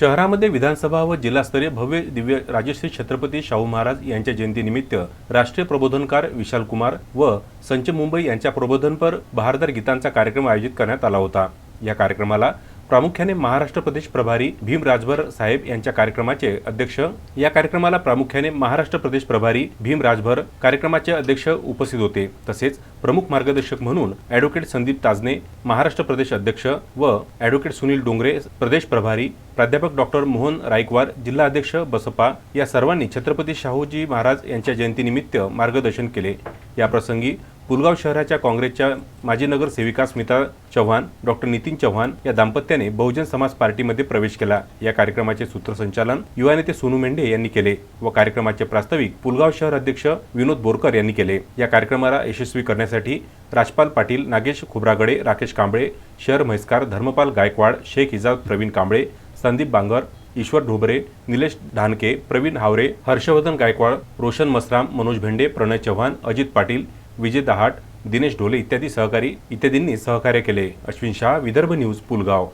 शहरामध्ये विधानसभा व जिल्हास्तरीय भव्य दिव्य राजश्री छत्रपती शाहू महाराज यांच्या जयंतीनिमित्त राष्ट्रीय प्रबोधनकार विशाल कुमार व संच मुंबई यांच्या प्रबोधनपर बहारदार गीतांचा कार्यक्रम आयोजित करण्यात आला होता. या कार्यक्रमाला प्रामुख्याने महाराष्ट्र प्रदेश प्रभारी भीम राजभर साहेब यांच्या कार्यक्रमाचे अध्यक्ष या कार्यक्रमाला प्रामुख्याने महाराष्ट्र प्रदेश प्रभारी भीम राजभर कार्यक्रमाचे अध्यक्ष उपस्थित होते. तसेच प्रमुख मार्गदर्शक म्हणून ॲडव्होकेट संदीप ताजने महाराष्ट्र प्रदेश अध्यक्ष व ॲडव्होकेट सुनील डोंगरे प्रदेश प्रभारी प्राध्यापक डॉक्टर मोहन रायकवार जिल्हा अध्यक्ष बसपा या सर्वांनी छत्रपती शाहूजी महाराज यांच्या जयंतीनिमित्त मार्गदर्शन केले. याप्रसंगी पुलगाव शहराच्या काँग्रेसच्या माजी नगरसेविका स्मिता चव्हाण डॉक्टर नितीन चव्हाण या दाम्पत्याने बहुजन समाज पार्टीमध्ये प्रवेश केला. या कार्यक्रमाचे सूत्रसंचालन युवा नेते सोनू मेंढे यांनी केले व कार्यक्रमाचे प्रास्ताविक पुलगाव शहर अध्यक्ष विनोद बोरकर यांनी केले. या कार्यक्रमाला यशस्वी करण्यासाठी राजपाल पाटील नागेश खोब्रागडे राकेश कांबळे शहर म्हैसकार धर्मपाल गायकवाड शेख इजाज प्रवीण कांबळे संदीप बांगर ईश्वर ढोबरे निलेश ढानके प्रवीण हावरे हर्षवर्धन गायकवाड रोशन मसराम मनोज भेंडे प्रणय चव्हाण अजित पाटील विजय दहाट दिनेश ढोले इत्यादी सहकारी इत्यादींनी सहकार्य केले. अश्विन शाह विदर्भ न्यूज पुलगाव.